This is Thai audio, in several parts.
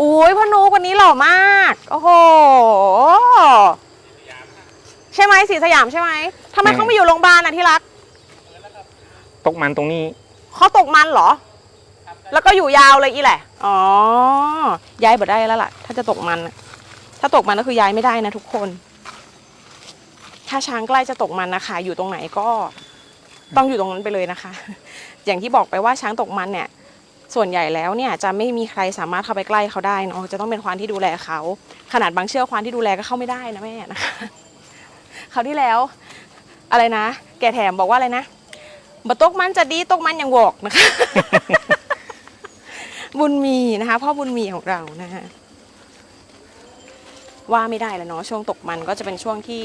อุ้ยพ่อนุกวันนี้หล่อมาก โอ้โห ใช่ไหมสีสยามใช่ไหมทำไมอืมเขาไม่อยู่โรงพยาบาลอะที่รักตกมันตรงนี้ เขาตกมันเหรอ แล้วก็อยู่ยาวเลยอีแหละ อ๋อ ย้ายบ่ได้แล้วล่ะ ถ้าจะตกมันน่ะถ้าตกมันก็คือย้ายไม่ได้นะทุกคน ถ้าช้างใกล้จะตกมันนะคะ อยู่ตรงไหนก็ ต้องอยู่ตรงนั้นไปเลยนะคะ อย่างที่บอกไปว่าช้างตกมันเนี่ย ส่วนใหญ่แล้วเนี่ยจะไม่มีใครสามารถเข้าไปใกล้เขาได้เนาะจะต้องเป็นควานที่ดูแลเขา ขนาดบางเชือกควานที่ดูแลก็เข้าไม่ได้นะแม่นะคะคราวที่แล้ว อะไรนะ แกแถมบอกว่าอะไรนะบ่ตกมันจะดีตกมันอย่างวอกนะคะ บุญมีนะคะพ่อบุญมีของเรานะคะว่าไม่ได้แล้วเนาะช่วงตกมันก็จะเป็นช่วงที่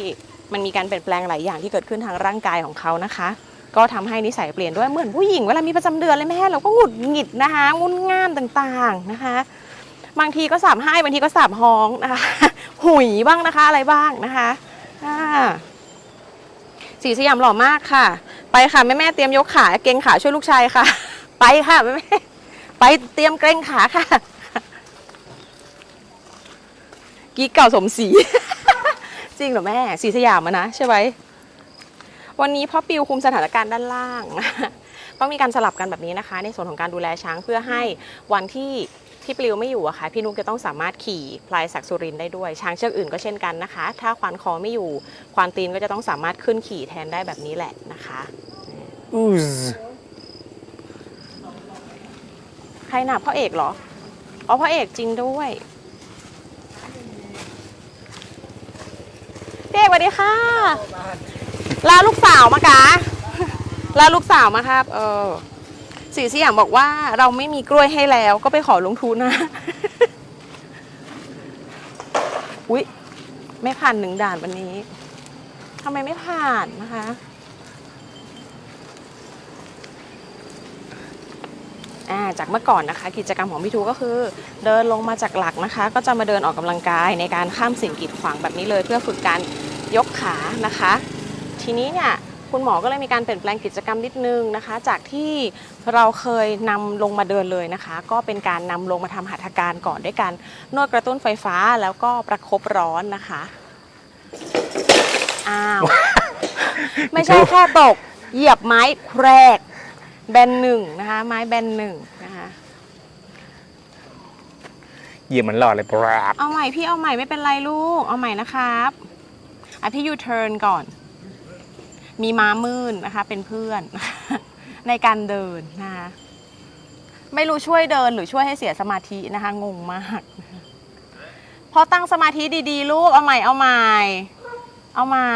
มันมีการเปลี่ยนแปลงหลายอย่างที่เกิดขึ้นทางร่างกายของเขานะคะ ก็ทำให้นิสัยเปลี่ยนด้วยเหมือนผู้หญิงเวลามีประจำเดือนเลยแม่เราก็หงุดหงิดนะคะงุนง่านต่างๆนะคะ บางทีก็สาบให้บางทีก็สาบฮ้องนะคะหุยบ้างนะคะอะไรบ้างนะคะสีสยามหล่อมากค่ะ ไปค่ะแม่แม่เตรียมยกขาเกรงขาช่วยลูกชายค่ะ ไปค่ะแม่แม่ไปเตรียมเกรงขาค่ะกิ๊กเก่าสมศรีจริงเหรอแม่สีสยามอะนะใช่ไหม วันนี้พ่อปิวคุมสถานการณ์ด้านล่างก็มีการสลับกันแบบนี้นะคะ ในส่วนของการดูแลช้างเพื่อให้วันที่ที่ปลิวไม่อยู่อะค่ะพี่นุกจะต้องสามารถขี่พลายศักดิ์สุรินทร์ได้ด้วย ช้างเชือกอื่นก็เช่นกันนะคะ ถ้าควานคอไม่อยู่ ควานตีนก็จะต้องสามารถขึ้นขี่แทนได้แบบนี้แหละนะคะอือใครหนับพ่อเอกเหรออ๋อพ่อเอกจริงด้วยพี่เอกสวัสดีค่ะ ลาลูกสาวมากะลาลูกสาวมาครับ เออสีสยามบอกว่าเราไม่มีกล้วยให้แล้ว ก็ไปขอลงทุนนะ อุ๊ย ไม่ผ่านหนึ่งด่านวันนี้ทำไมไม่ผ่านนะคะ อ่า จากเมื่อก่อนนะคะ กิจกรรมของพี่ทูก็คือ เดินลงมาจากหลักนะคะ ก็จะมาเดินออกกำลังกายในการข้ามสิ่งกีดขวางแบบนี้เลย เพื่อฝึกการยกขานะคะ ทีนี้เนี่ยคุณหมอก็เลยมีการเปลี่ยนแปลงกิจกรรมนิดนึงนะคะ จากที่เราเคยนำลงมาเดินเลยนะคะ ก็เป็นการนำลงมาทำหัตถการก่อนด้วยการนวดกระตุ้นไฟฟ้าแล้วก็ประคบร้อนนะคะอ้าวไม่ใช่แค่ตก เหยียบไม้แครก แบนหนึ่งนะคะ ไม้แบนหนึ่งนะคะเหยียบเหมือนหลอดเลยปราบเอาใหม่พี่เอาใหม่ไม่เป็นไรลูก เอาใหม่นะครับอะพี่ยูเทิร์นก่อน มีม้ามืนนะคะ เป็นเพื่อน ในการเดินนะคะไม่รู้ช่วยเดินหรือช่วยให้เสียสมาธินะคะ งงมากพอตั้งสมาธิดีๆ ลูก เอาใหม่เอาใหม่ เอาใหม่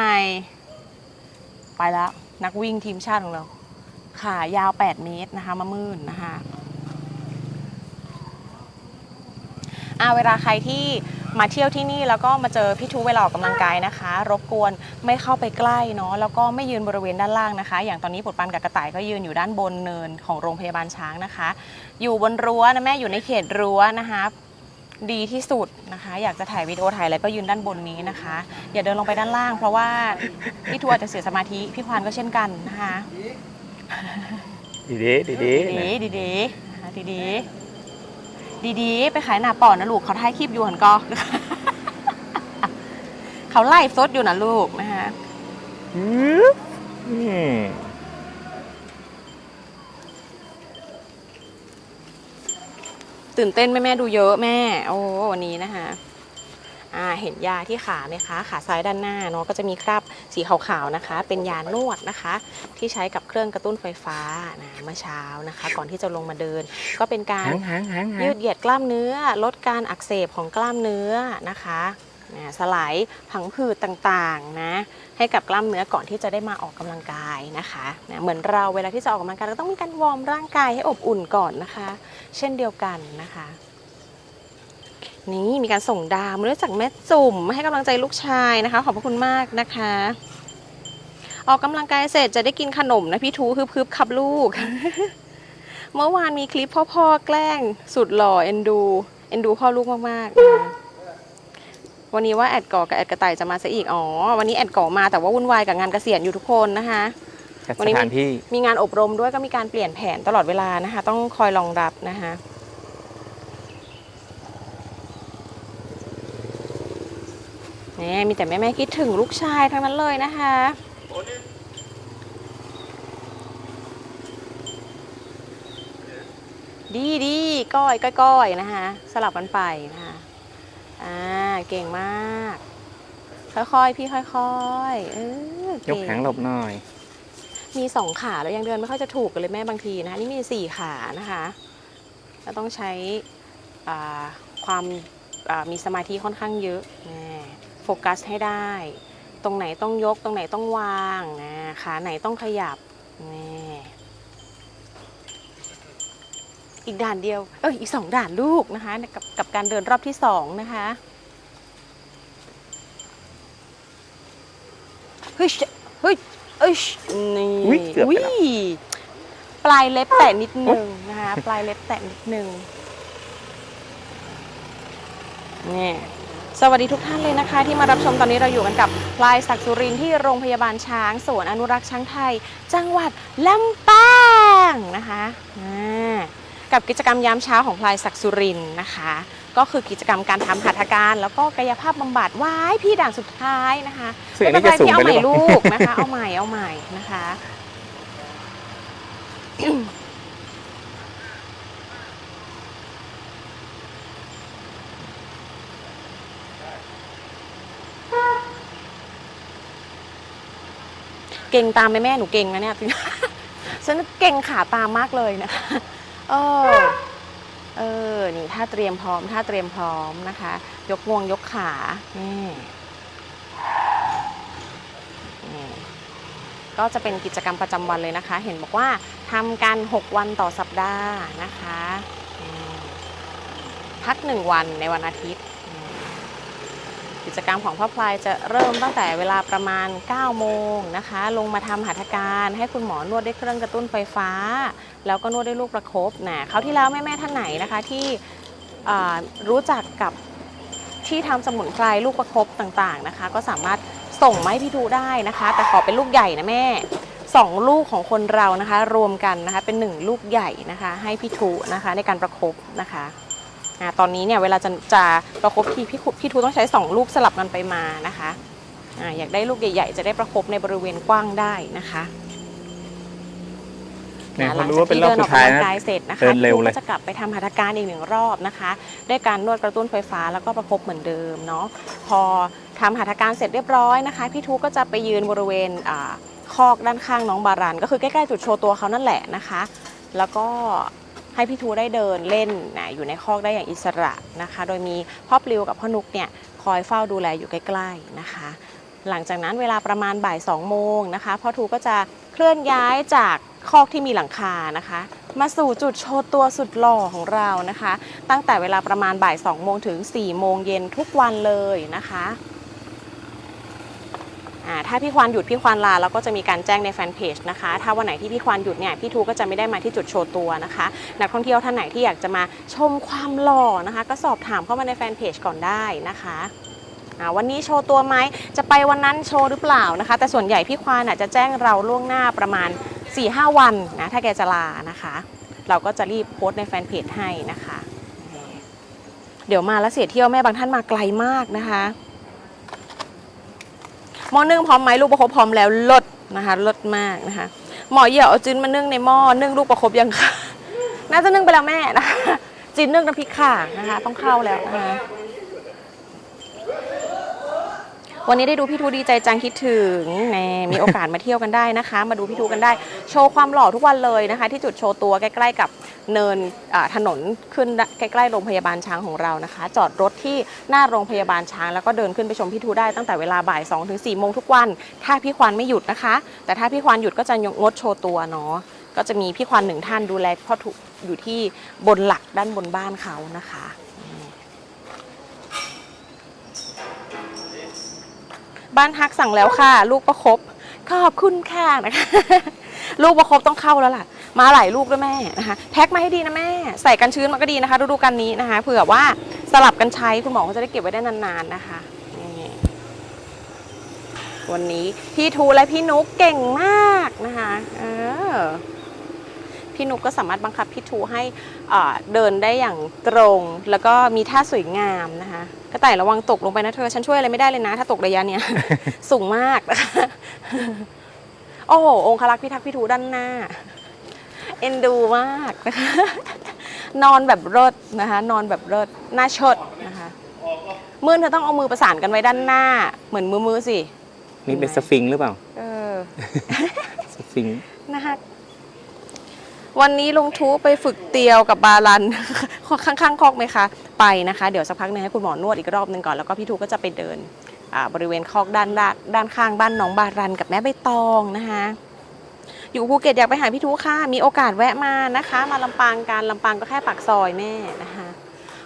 ไปแล้ว นักวิ่งทีมชาติของเรา ขายาว 8 เมตรนะคะมะมื่นนะคะอาเวลาใครที่ มาเที่ยวที่นี่แล้วก็มาเจอพี่ทูเวลาออกกำลังกายนะคะ รบกวนไม่เข้าไปใกล้เนาะแล้วก็ไม่ยืนบริเวณด้านล่างนะคะ อย่างตอนนี้ปวดปันกับกระต่ายก็ยืนอยู่ด้านบนเนินของโรงพยาบาลช้างนะคะ อยู่บนรั้วนะแม่อยู่ในเขตรั้วนะคะดีที่สุดนะคะ อยากจะถ่ายวิดีโอถ่ายอะไรก็ยืนด้านบนนี้นะคะ อย่าเดินลงไปด้านล่าง เพราะว่าพี่ทูอาจจะเสียสมาธิพี่ควานก็เช่นกันนะคะ ดีดีดีดีดีดีดีดีนะคะ ดีดีดีดีไปขายหน้าป่อนนะลูกเขาถ่ายคลิปอยู่หันก็เขาไล่สดอยู่นะลูกนะคะอืมตื่นเต้นแม่แม่ดูเยอะแม่ โอ้วันนี้นะคะอ่า เห็นยาที่ขาไหมคะขาซ้ายด้านหน้าเนาะก็จะมีคราบสีขาวๆนะคะ เป็นยานวดนะคะ ที่ใช้กับเครื่องกระตุ้นไฟฟ้านะเมื่อเช้านะคะ ก่อนที่จะลงมาเดิน ก็เป็นการหางหางหางหางยืดเหยียดกล้ามเนื้อ ลดการอักเสบของกล้ามเนื้อนะคะนะสลายผังผืดต่างๆนะให้กับกล้ามเนื้อก่อนที่จะได้มาออกกำลังกายนะคะนะเหมือนเราเวลาที่จะออกกำลังกายเราต้องมีการวอร์มร่างกายให้อบอุ่นก่อนนะคะ เช่นเดียวกันนะคะ นี่มีการส่งดาวมาด้วยจากแม่จุ่มมาให้กำลังใจลูกชายนะคะ ขอบพระคุณมากนะคะ ออกกำลังกายเสร็จจะได้กินขนมนะพี่ทูฮึบๆครับลูก เมื่อวานมีคลิปพ่อๆแกล้งสุดหล่อเอ็นดูเอ็นดูพ่อลูกมากๆนะคะวันนี้ว่าแอดก่อกับแอดกระต่ายจะมาซะอีก อ๋อ วันนี้แอดก่อมาแต่ว่าวุ่นวายกับงานเกษียณอยู่ทุกคนนะคะจัดวันสนี้ ถานที่ มีงานอบรมด้วยก็มีการเปลี่ยนแผนตลอดเวลานะคะ ต้องคอยรองรับนะคะ นี่มีแต่แม่แม่ๆคิดถึงลูกชายทั้งนั้นเลยนะคะดีดีก้อยก้อยก้อยนะคะ สลับกันไปนะคะอ่าเก่งมาก ค่อยๆ พี่ค่อยๆเออยเก่กแขนหลบหน่อย มีสองขาแล้วยังเดินไม่ค่อยจะถูกกันเลยแม่บางทีนะคะนี่มีสี่ขานะคะก็ต้องใช้อ่าความอ่ามีสมาธิค่อนข้างเยอะแน่โฟ กัสให้ได้ ตรงไหนต้องยกตรงไหนต้องวางนะขาไหนต้องขยับนี่อีกด่านเดียว เอ้ยอีกสองด่านลูกนะคะ กับกับการเดินรอบที่สองนะคะเฮ้ยเฮ้ยเอ้ยนี่อุ๊ยเกือบไปแล้วยปลายเล็บแตะนิดนึงนะคะ ปลายเล็บแตะนิดนึงนี่ สวัสดีทุกท่านเลยนะคะ ที่มารับชมตอนนี้เราอยู่กันกับพลายศักดิ์สุรินทร์ที่โรงพยาบาลช้างสวนอนุรักษ์ช้างไทย จังหวัดลำปางนะคะอ่ากับกิจกรรมยามเช้าของพลายศักดิ์สุรินทร์นะคะ ก็คือกิจกรรมการทำหัตถการ แล้วก็กายภาพบำบัดว้ายพี่ด่านสุดท้ายนะคะเสียงนี้จะสูงเอาไปใหหรือม่เปล่าลูกนะคะ เอาใหม่เอาใหม่นะคะ เก่งตามไหมแม่หนูเก่งนะเนี่ย ฉันเก่งขาตามมากเลยนะคะเออเออนี่ถ้าเตรียมพร้อมถ้าเตรียมพร้อมนะคะ ยกงวงยกขานี่ก็จะเป็นกิจกรรมประจำวันเลยนะคะ เห็นบอกว่าทำกัน 6 วันต่อสัปดาห์นะคะอืมพัก 1 วันในวันอาทิตย์ กิจกรรมของพ่อพลายจะเริ่มตั้งแต่เวลาประมาณ 9 โมงนะคะ ลงมาทำหัตถการให้คุณหมอนวดด้วยเครื่องกระตุ้นไฟฟ้า แล้วก็นวดด้วยลูกประคบนะคราที่แล้วแม่ๆท่านไหนนะคะที่รู้จักกับที่ทำสมุนไพรลูกประคบต่างๆนะคะ ก็สามารถส่งไม้พี่ทูได้นะคะ แต่ขอเป็นลูกใหญ่นะแม่สองลูกของคนเรานะคะ รวมกันนะคะเป็นหนึ่งลูกใหญ่นะคะ ให้พี่ทูนะคะในการประคบนะคะ อ่าตอนนี้เนี่ยเวลาจะจะประคบทีพี่คุพี่ทูต้องใช้สองลูกสลับกันไปมานะคะอาอยากได้ลูกใหญ่ๆ จะได้ประคบในบริเวณกว้างได้นะคะเนี่ยหเขาลังรู้จากว่าเป็นที่รอบเดินอสุอดกท้ายกำลันะงกายเสร็จนะคะเดินเร็วเลยคก็จะกลับไปทำหัตถการอีกหนึ่งรอบนะคะด้วยการนวดกระตุ้นไฟฟ้าแล้วก็ประคบเหมือนเดิมเนาะพอทำหัตถการเสร็จเรียบร้อยนะคะ พี่ทูก็จะไปยืนบริเวณอ่าคอกด้านข้างน้องบารันก็คือใกล้ๆจุดโชว์ตัวเขานั่นแหละนะคะ แล้วก็ ให้พี่ทูได้เดินเล่นนะอยู่ในคอกได้อย่างอิสระนะคะ โดยมีพ่อปลิวกับพ่อนุกเนี่ยคอยเฝ้าดูแลอยู่ใกล้ๆนะคะ หลังจากนั้นเวลาประมาณบ่าย2โมงนะคะพ่อทูก็จะเคลื่อนย้ายจากคอกที่มีหลังคานะคะ มาสู่จุดโชว์ตัวสุดหล่อของเรานะคะ ตั้งแต่เวลาประมาณบ่าย2โมงถึง4โมงเย็นทุกวันเลยนะคะ ถ้าพี่ควานหยุดพี่ควานลาเราก็จะมีการแจ้งในแฟนเพจนะคะ ถ้าวันไหนที่พี่ควานหยุดเนี่ยพี่ทูก็จะไม่ได้มาที่จุดโชว์ตัวนะคะ นักท่องเที่ยวท่านไหนที่อยากจะมาชมความหล่อนะคะ ก็สอบถามเข้ามาในแฟนเพจก่อนได้นะคะวันนี้โชว์ตัวไหมจะไปวันนั้นโชว์หรือเปล่านะคะ แต่ส่วนใหญ่พี่ควานอะจะแจ้งเราล่วงหน้าประมาณ 4-5 วันนะถ้าแกจะลานะคะ เราก็จะรีบโพสต์ในแฟนเพจให้นะคะ เดี๋ยวมาแล้วเสียเที่ยวแม่บางท่านมาไกลมากนะคะ หม้อนึ่งพร้อมไหมลูกประคบพร้อมแล้วลดนะคะลดมากนะคะหมอเหี่ยวเอาจิ้นมานึ่งในหม้อนึ่งลูกประคบยังค่ะน่าจะนึ่งไปแล้วแม่นะคะจิ้นนึ่งน้ำพริกข่านะคะ ต้องเข้าแล้วนะคะ วันนี้ได้ดูพี่ทูดีใจจังคิดถึงแหมมีโอกาสมาเที่ยวกันได้นะคะ มาดูพี่ทูกันได้ โชว์ความหล่อทุกวันเลยนะคะ ที่จุดโชว์ตัวใกล้ ๆ กับเนินถนนขึ้นใกล้ๆโรงพยาบาลช้างของเรานะคะ จอดรถที่หน้าโรงพยาบาลช้าง แล้วก็เดินขึ้นไปชมพี่ทูได้ตั้งแต่เวลาบ่าย2ถึง4โมงทุกวัน ถ้าพี่ควานไม่หยุดนะคะ แต่ถ้าพี่ควานหยุดก็จะงดโชว์ตัวเนาะก็จะมีพี่ควานหนึ่งท่านดูแลพ่อถูอยู่ที่บนหลักด้านบนบ้านเขานะคะอืม บ้านฮักสั่งแล้วค่ะ ลูกประคบขอบคุณค่ะนะคะลูกประคบต้องเข้าแล้วล่ะ มาหลายลูกด้วยแม่นะคะแพ็คมาให้ดีนะแม่ ใส่กันชื้นมันก็ดีนะคะฤดูกันนี้นะคะเผื่อว่าสลับกันใช้คุณหมอเขาจะได้เก็บไว้ได้นานๆนะคะวันนี้พี่ทูและพี่นุ๊กเก่งมาก พี่นุกก็สามารถบังคับพี่ทูให้อ่าเดินได้อย่างตรง แล้วก็มีท่าสวยงามนะคะกระต่ายระวังตกลงไปนะเธอ ฉันช่วยอะไรไม่ได้เลยนะ ถ้าตกระยะเนี้ยสูงมากนะคะโอ้โหองคลักษ์พิทักษ์พี่ทูด้านหน้า เอ็นดูมากนะคะนอนแบบรถนะคะ นอนแบบรถหน้าชดนะคะมือเธอต้องเอามือประสานกันไว้ด้านหน้า เหมือนมือมือๆสินี่เป็นสฟิงค์หรือเปล่า เออ สฟิงค์นะคะ วันนี้ลุงทูไปฝึกเตียวกับบาลัน ข้างๆคอกไหมคะ ไปนะคะ เดี๋ยวสักพักนึงให้คุณหมอนวดอีกรอบหนึ่งก่อน แล้วก็พี่ทูก็จะไปเดินบริเวณคอกด้านด้านด้านข้างบ้านน้องบารันกับแม่ใบตองนะคะอยู่ภูเก็ตอยากไปหาพี่ทูค่ะ มีโอกาสแวะมานะคะ มาลำปางการลำปางก็แค่ปากซอยแม่นะคะ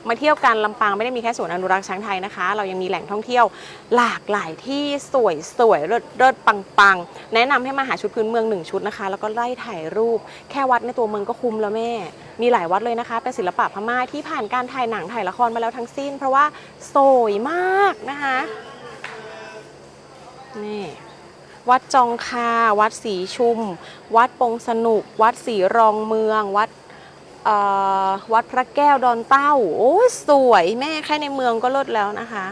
มาเที่ยวกันลำปางไม่ได้มีแค่สวนอนุรักษ์ช้างไทยนะคะ เรายังมีแหล่งท่องเที่ยวหลากหลายที่สวยสวยเลิศเลิศปังปังแนะนำให้มาหาชุดพื้นเมืองหนึ่งชุดนะคะ แล้วก็ไล่ถ่ายรูป แค่วัดในตัวเมืองก็คุ้มแล้วแม่ มีหลายวัดเลยนะคะเป็นศิลปะพม่าที่ผ่านการถ่ายหนังถ่ายละครมาแล้วทั้งสิ้น เพราะว่าสวยมากนะคะนี่วัดจองคา วัดสีชุม วัดปงสนุก วัดสีรองเมือง วัด วัดพระแก้วดอนเต้า โอ้ยสวยแม่แค่ในเมืองก็เลิศแล้วนะคะ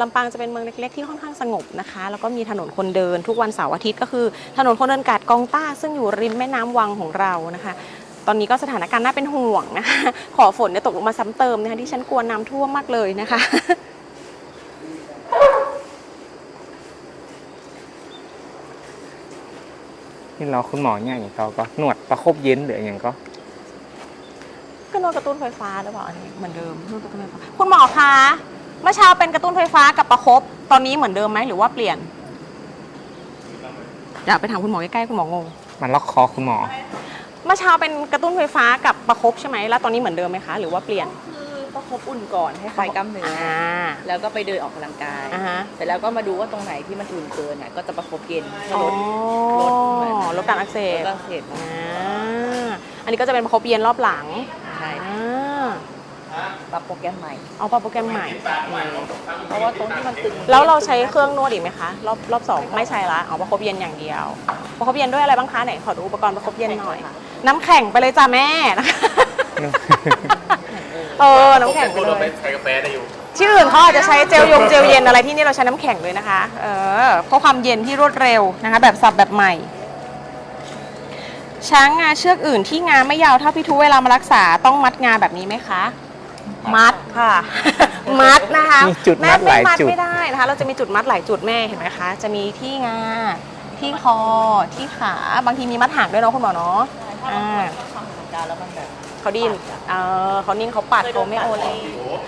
ลำปางจะเป็นเมืองเล็กๆที่ค่อนข้างสงบนะคะ แล้วก็มีถนนคนเดินทุกวันเสาร์อาทิตย์ก็คือ ถนนคนเดินกาดกองต้า ซึ่งอยู่ริมแม่น้ำวังของเรานะคะ ตอนนี้ก็สถานการณ์น่าเป็นห่วงนะคะขอฝนเนี่ยตกลงมาซ้ำเติมนะคะที่ฉันกลัวน้ำท่วมมากเลยนะคะนี่เราคุณหมอเนี่ยอย่างเขาก็นวดประคบเย็นหรืออย่างก็ ก็นวดกระตุ้นไฟฟ้าหรือเปล่าอันนี้เหมือนเดิมนกระตุ้นไฟฟ้าคุณหมอคะเมื่อเช้าเป็นกระตุ้นไฟฟ้ากับประคบตอนนี้เหมือนเดิมไหมหรือว่าเปลี่ยนอยากไปถามคุณหมอใกล้ๆคุณหมองงมันล็อกคอคุณหมอ เมื่อเช้าเป็นกระตุ้นไฟฟ้ากับประคบใช่ไหมแล้วตอนนี้เหมือนเดิมไหมคะหรือว่าเปลี่ยนคือประคบอุ่นก่อนให้คลายกล้ามเนื้ออ่าอแล้วก็ไปเดินออกกำลังกายอ่าฮะเสร็จแล้วก็มาดูว่าตรงไหนที่มันอุ่นเกินน่ะก็จะประคบเย็นเพื่อลดลดมือนลดการอักเสลบดอักเสบอ่าอันนี้ก็จะเป็นประคบเย็นรอบหลัง ปรับโปรแกรมใหม่ เอาปรับโปรแกรมใหม่ เพราะว่าตรงที่มันตึงแล้วเราใช้เครื่องนวดอีกไหมคะรอบรอบสองไม่ใช่ละเอาประคบเย็นอย่างเดียวประคบเย็นด้วยอะไรบ้างคะไหนขอดูอุปกรณ์ประคบเย็นหน่อย น้ำแข็งไปเลยจ้าแม่นะคะเออน้ำแข็งไปเลยใช้กาแฟได้อยู่ที่อื่นเขาอาจจะใช้เจลยงเจลเย็นอะไรที่นี่เราใช้น้ำแข็งเลยนะคะ เออเพราะความเย็นที่รวดเร็วนะคะ แบบสับแบบใหม่ ช้างงาเชือกอื่นที่งาไม่ยาวเท่าพี่ทูเวลามารักษาต้องมัดงาแบบนี้ไหมคะ มัดค่ะ มัดนะคะมีจุดมัดหลายแม่ไม่มัดจุดไม่ได้นะคะ เราจะมีจุดมัดหลายจุดแม่เห็นไหมคะ จะมีที่งา ที่คอ ที่ขา บางทีมีมัดหางด้วยเนาะคุณหมอเนาะอ่าทำกำลังกายแล้วมันแบบเขาดิ้นเออเขานิ่งเขาปัดเขาไม่โอเลย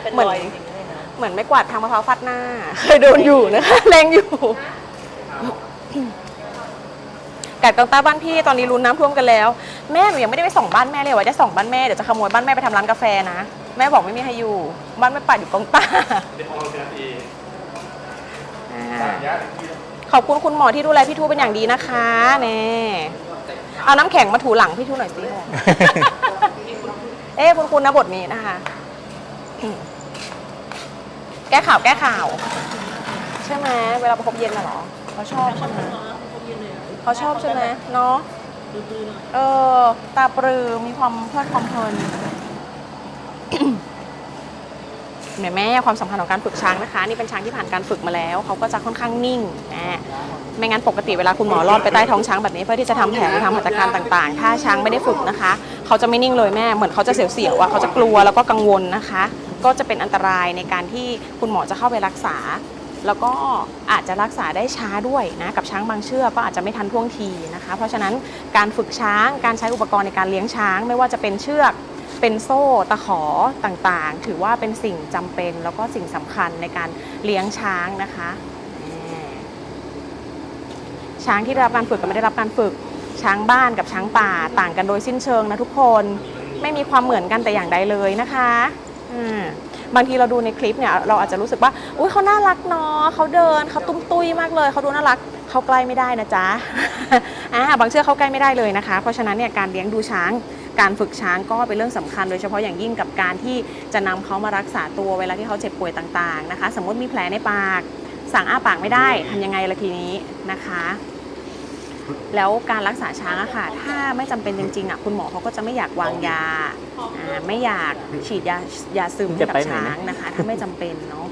เป็นเหมือนรอยจริงๆเลยนะเหมือนไม่กวาดทางมะพร้าวฟาดหน้า เคยโดนอยู่นะคะ แรงอยู่กัดกองต้าบ้านพี่ตอนนี้รุนน้ำท่วมกันแล้ว แม่หนูยังไม่ได้ไปส่องบ้านแม่เลยว่าจะส่องบ้านแม่เดี๋ยวจะขโมยบ้านแม่ไปทำร้านกาแฟนะ แม่บอกไม่มีใครอยู่บ้านแม่ปัดอยู่กองต้าอ่าขอบคุณคุณหมอที่ดูแลพี่ทูเป็นอย่างดีนะคะเน่เอาน้ำแข็งมาถูหลังพี่ทูหน่อยสิ เอ้คุณคุณนะบทนี้นะคะ แก้ข่าวแก้ข่าว ใช่ไหมเวลาประคบเย็นน่ะเหรอเขาชอบใช่ไหมเขาชอบใช่ไหมเนาะเออตาปรือมีความเพลิดความเพลิน แม่แม่ความสำคัญของการฝึกช้างนะคะ นี่เป็นช้างที่ผ่านการฝึกมาแล้วเขาก็จะค่อนข้างนิ่งนะไม่งั้นปกติเวลาคุณหมอรอดไปใต้ท้องช้างแบบนี้เพื่อที่จะทำแผลหรือทำหัตถการต่างๆ ถ้าช้างไม่ได้ฝึกนะคะ เขาจะไม่นิ่งเลยแม่เหมือนเขาจะเสียวๆอะเขาจะกลัวแล้วก็กังวลนะคะ ก็จะเป็นอันตรายในการที่คุณหมอจะเข้าไปรักษา แล้วก็อาจจะรักษาได้ช้าด้วยนะกับช้างบางเชือกก็อาจจะไม่ทันท่วงทีนะคะ เพราะฉะนั้นการฝึกช้างการใช้อุปกรณ์ในการเลี้ยงช้าง ไม่ว่าจะเป็นเชือก เป็นโซ่ตะขอต่างๆ ถือว่าเป็นสิ่งจำเป็นแล้วก็สิ่งสำคัญในการเลี้ยงช้างนะคะ ช้างที่ได้รับการฝึกกับไม่ได้รับการฝึกช้างบ้านกับช้างป่าต่างกันโดยสิ้นเชิงนะทุกคนไม่มีความเหมือนกันแต่อย่างใดเลยนะคะอ่าบางทีเราดูในคลิปเนี่ยเราอาจจะรู้สึกว่า อุ้ยเขาน่ารักเนาะเขาเดินเขาตุ้มตุ้ยมากเลยเขาดูน่ารักเขาใกล้ไม่ได้นะจ๊ะอ่าบางเชือกเขาใกล้ไม่ได้เลยนะคะ เพราะฉะนั้นเนี่ยการเลี้ยงดูช้าง การฝึกช้างก็เป็นเรื่องสำคัญ โดยเฉพาะอย่างยิ่งกับการที่จะนำเขามารักษาตัวเวลาที่เขาเจ็บป่วยต่างๆนะคะ สมมติมีแผลในปาก สั่งอ้าปากไม่ได้ทำยังไงละทีนี้นะคะ แล้วการรักษาช้างอะค่ะ ถ้าไม่จำเป็นจริงๆอะคุณหมอเขาก็จะไม่อยากวางยาอ่าไม่อยากฉีดยายาซึมให้กับช้างนะคะ ถ้าไม่จำเป็นเนาะ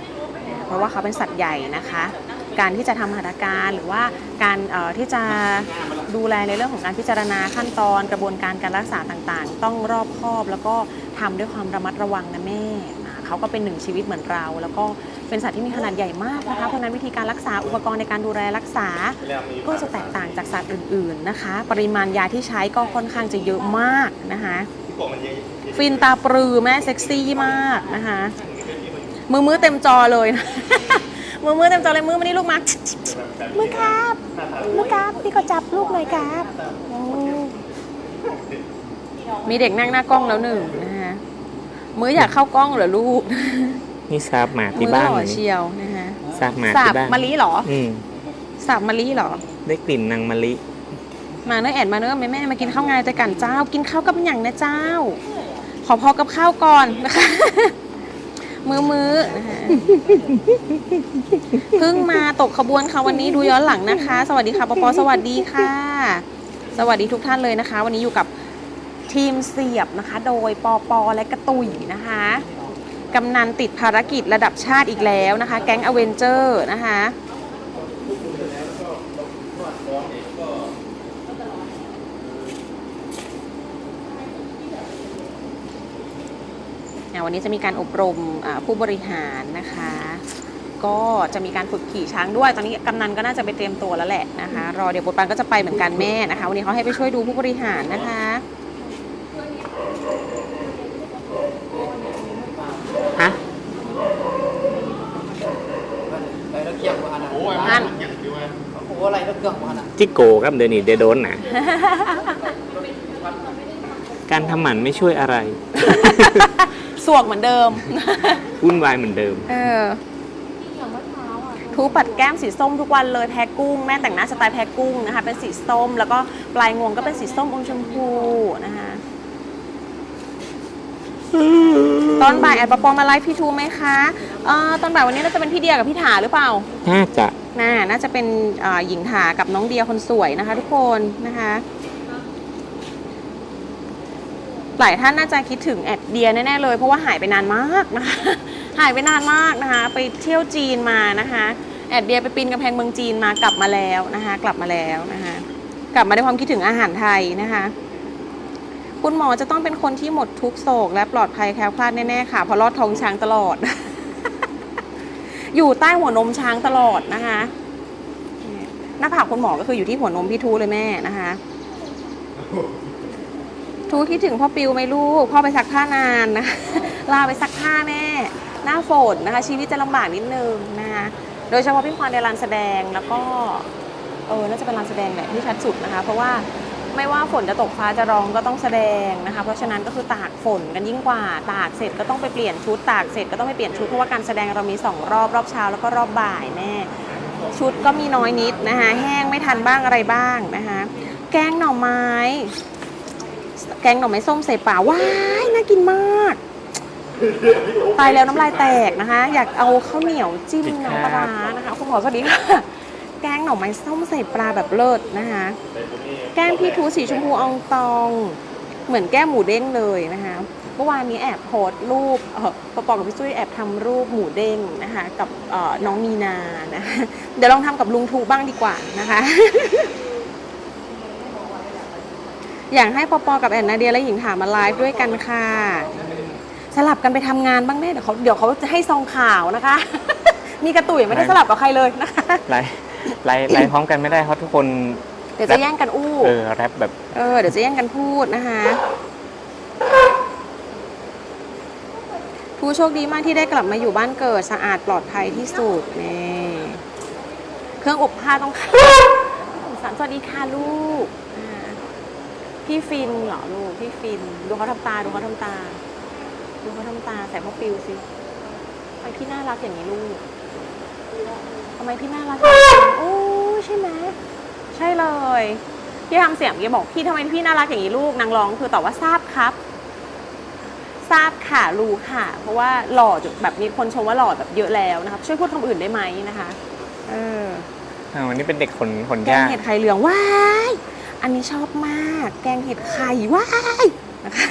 อ่าเพราะว่าเขาเป็นสัตว์ใหญ่นะคะ การที่จะทำหัตถการหรือว่าการที่จะดูแลในเรื่องของการพิจารณาขั้นตอนกระบวนการการรักษาต่างๆ ต้องรอบคอบแล้วก็ทำด้วยความระมัดระวังนะแม่อ่าเขาก็เป็นหนึ่งชีวิตเหมือนเรา แล้วก็เป็นสัตว์ที่มีขนาดใหญ่มากนะคะเพราะฉะนั้นวิธีการรักษาอุปกรณ์ในการดูแลรักษา ก็จะแตกต่างจากสัตว์อื่น ๆนะคะ ปริมาณยาที่ใช้ก็ค่อนข้างจะเยอะมากนะคะฟินตาปรือแม่เซ็กซี่มากนะคะมือมือเต็มจอเลยนะ มือมือเต็มจอเลยมือมานี่ลูกมามือครับมือครับพี่ก็จับลูกหน่อยครับอืมมีเด็กนั่งหน้ากล้องแล้วหนึ่งนะคะมืออยากเข้ากล้องเหรอลูกนี่ทราบหมามืที่อบ้าหนล่อเลยเชียวนะคะทราบหมาสาบที่บ้านมะลิเหรออืมสาบมะลิเหรอ ได้กลิ่นนางมะลิ มาเนื้อะแอดมาเนื้อะแม่แม่มากินข้าวงานแต่กันเจ้า กินข้าวกับอย่างนะเจ้า ขอพอกับข้าวก่อนนะคะ มือมือนะคะเพิ่งมาตกขบวนค่ะวันนี้ดูย้อนหลังนะคะ สวัสดีค่ะปอปอสวัสดีค่ะ สวัสดีทุกท่านเลยนะคะ วันนี้อยู่กับทีมเสียบนะคะ โดยปอปอและกระตุยนะคะกำนันติดภารกิจระดับชาติอีกแล้วนะคะ แก๊งอเวนเจอร์นะคะ วันนี้จะมีการอบรมอ่าผู้บริหารนะคะ ก็จะมีการฝึกขี่ช้างด้วย ตอนนี้กำนันก็น่าจะไปเตรียมตัวแล้วแหละนะคะ รอเดี๋ยวบทปันก็จะไปเหมือนกันแม่นะคะ วันนี้เขาให้ไปช่วยดูผู้บริหารนะคะฮะอะไรแล้วเกี่ยงกว่าขนาดอันโอ้โหอะไรแล้วเกี่ยงกว่าขนาดจิโกครับเดี๋ยวนี้เดยวโดนนะการทำหมันไม่ช่วยอะไร สวกเหมือนเดิม วุ่นวายเหมือนเดิม เออทูปัดแก้มสีส้มทุกวันเลยแพ้กุ้ง แม่แต่งหน้าสไตล์แพ้กุ้งนะคะ เป็นสีส้ม แล้วก็ปลายงวงก็เป็นสีส้มอมชมพูนะคะตอนบ่ายแอดปอปอมาไลฟ์พี่ทูไหมคะเอ่อตอนบ่ายวันนี้น่าจะเป็นพี่เดียกับพี่ถาหรือเปล่า น่าจะ น่าน่าจะเป็นเอ่อหญิงถากับน้องเดียคนสวยนะคะ ทุกคนนะคะ หลายท่านน่าจะคิดถึงแอดเดียแน่ๆเลย เพราะว่าหายไปนานมากนะคะ หายไปนานมากนะคะ ไปเที่ยวจีนมานะคะ แอดเดียไปปีนกำแพงเมืองจีนมากลับมาแล้วนะคะ กลับมาแล้วนะคะ กลับมาด้วยความคิดถึงอาหารไทยนะคะ คุณหมอจะต้องเป็นคนที่หมดทุกโศก และปลอดภัยแคล้วคลาดแน่ๆค่ะเพราะรอดท้องช้างตลอด อยู่ใต้หัวนมช้างตลอดนะคะหน้าผากคุณหมอก็คืออยู่ที่หัวนมพี่ทูเลยแม่นะคะ ทูคิดถึงพ่อปิวไหมลูก พ่อไปซักผ้านานนะ ลาไปซักผ้าแม่ หน้าฝนนะคะ ชีวิตจะลำบากนิดนึงนะคะโดยเฉพาะพี่ควานในลานแสดงแล้วก็เออน่าจะเป็นลานแสดงแหละที่ชัดสุดนะคะ เพราะว่าไม่ว่าฝนจะตกฟ้าจะร้องก็ต้องแสดงนะคะ เพราะฉะนั้นก็คือตากฝนกันยิ่งกว่า ตากเสร็จก็ต้องไปเปลี่ยนชุด ตากเสร็จก็ต้องไปเปลี่ยนชุดเพราะว่าการแสดงเรามีสองรอบรอบเช้าแล้วก็รอบบ่ายแม่ชุดก็มีน้อยนิดนะคะ แห้งไม่ทันบ้างอะไรบ้างนะคะ แกงหน่อไม้ กงหน่อไม้ส้มใส่ป่าว้ายน่ากินมากตายแล้วน้ำลายแตกนะคะ อยากเอาข้าวเหนียวจิ้มน้ำปลานะคะคุณหมอสวัสดีค่ะแกงหน่อไม้ส้มใส่ปลาแบบเลิศนะคะ แก้มพี่ทูสีชมพูอองตอง เหมือนแก้มหมูเด้งเลยนะคะเมื่อวานนี้แอบโพสรูปเออปอปอกับพี่ซุ้ยแอบทำรูปหมูเด้งนะคะ กับน้องมีนานะคะเดี๋ยวลองทำกับลุงทูบ้างดีกว่านะคะ อยากให้ปอปอกับแอนนาเดียและหญิงถามมาไลฟ์ด้วยกันค่ะ สลับกันไปทำงานบ้างแม่เดี๋ยวเขาเดี๋ยวเขาจะให้ซองข่าวนะคะมีกระตุยไม่ได้สลับกับใครเลยนะคะไลฟ์ไลฟ์ไลฟ์พร้อมกันไม่ได้เพราะทุกคนเดี๋ยวจะแย่งกันอู้เออแรปแบบเออเดี๋ยวจะแย่งกันพูดนะคะ ผู้โชคดีมากที่ได้กลับมาอยู่บ้านเกิดสะอาดปลอดภัยที่สุดนี่เครื่องอบผ้าต้องค่ะสารสวัสดีค่ะลูกอ่า พี่ฟินเหรอลูกพี่ฟิน ดูเขาทำตาดูเขาทำตา ดูเขาทำตาใส่พ่อปิวสิทำไมพี่น่ารักอย่างนี้ลูกทำไมพี่น่ารักอย่างนี้โอ้ใช่ไหมใช่เลยพี่ทำเสียงพี่บอกพี่ทำไมพี่น่ารักอย่างนี้ลูกนางร้องคือตอบว่าทราบครับ ทราบค่ะรู้ค่ะ เพราะว่าหล่อจนแบบมีคนชมว่าหล่อแบบเยอะแล้วนะครับ ช่วยพูดคำอื่นได้ไหมนะคะ เอออ่าวันนี้เป็นเด็กขนขนแกงย่างเห็ดไข่เหลืองว้าย อันนี้ชอบมาก แกงเห็ดไข่ว้ายนะคะ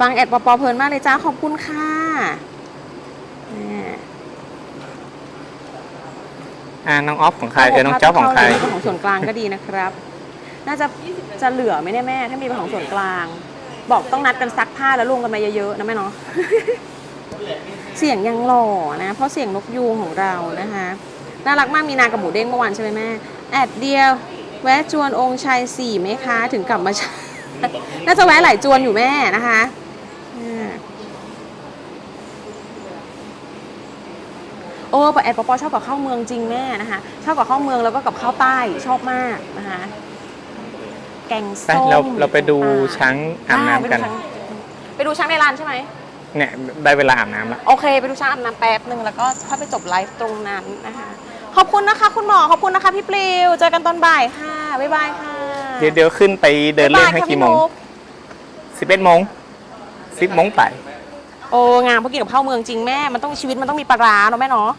ฟังแอดปอปอเพลินมากเลยจ้าขอบคุณค่ะนี่อ่าน้องออฟของใครเออน้องเจ้าของใครถ้าเป็นของส่วนกลางก็ดีนะครับ น่าจะจะเหลือไหมเนี่ยแม่ ถ้ามีเป็นของส่วนกลาง บอกต้องนัดกันซักผ้าแล้วรวมกันมาเยอะๆนะแม่เนาะเสียงยังหล่อนะ เพราะเสียงนกยูงของเรานะคะน่ารักมากมีนากับหมูเด้งเมื่อวานใช่ไหมแม่ แอดเดียว แวะจวนองค์ชัยสี่ไหมคะ ถึงกลับมาใช้น่าจะแวะหลายจวนอยู่แม่นะคะอ่าโอ้แอดปอปอชอบกับข้าวเมืองจริงแม่นะคะชอบกับข้าวเมืองแล้วก็กับข้าวใต้ชอบมากนะคะแกงไปส้มเราเราไปดูต่ๆช้างอาบน้ำกันได้ไปดูช้างในร้านใช่ไหมเนี่ยได้เวลาอาบน้ำแล้ว โอเค ไปดูช้างอาบน้ำแป๊บหนึ่งแล้วก็ค่อยไปจบไลฟ์ตรงนั้นนะคะ ขอบคุณนะคะ คุณหมอขอบคุณนะคะพี่ปลิวเจอกันตอนบ่ายค่ะบ๊ายบายค่ะเดี๋ยวเดี๋ยวขึ้นไปเดินเล่นให้บ๊ายบายค่ะกี่โมงพี่นุ๊กสิบเอ็ดโมงสิบโมงไป โอ้งามเพราะกินกับข้าวเมืองจริงแม่มันต้องชีวิตมันต้องมีปลาร้าเนาะแม่เนาะ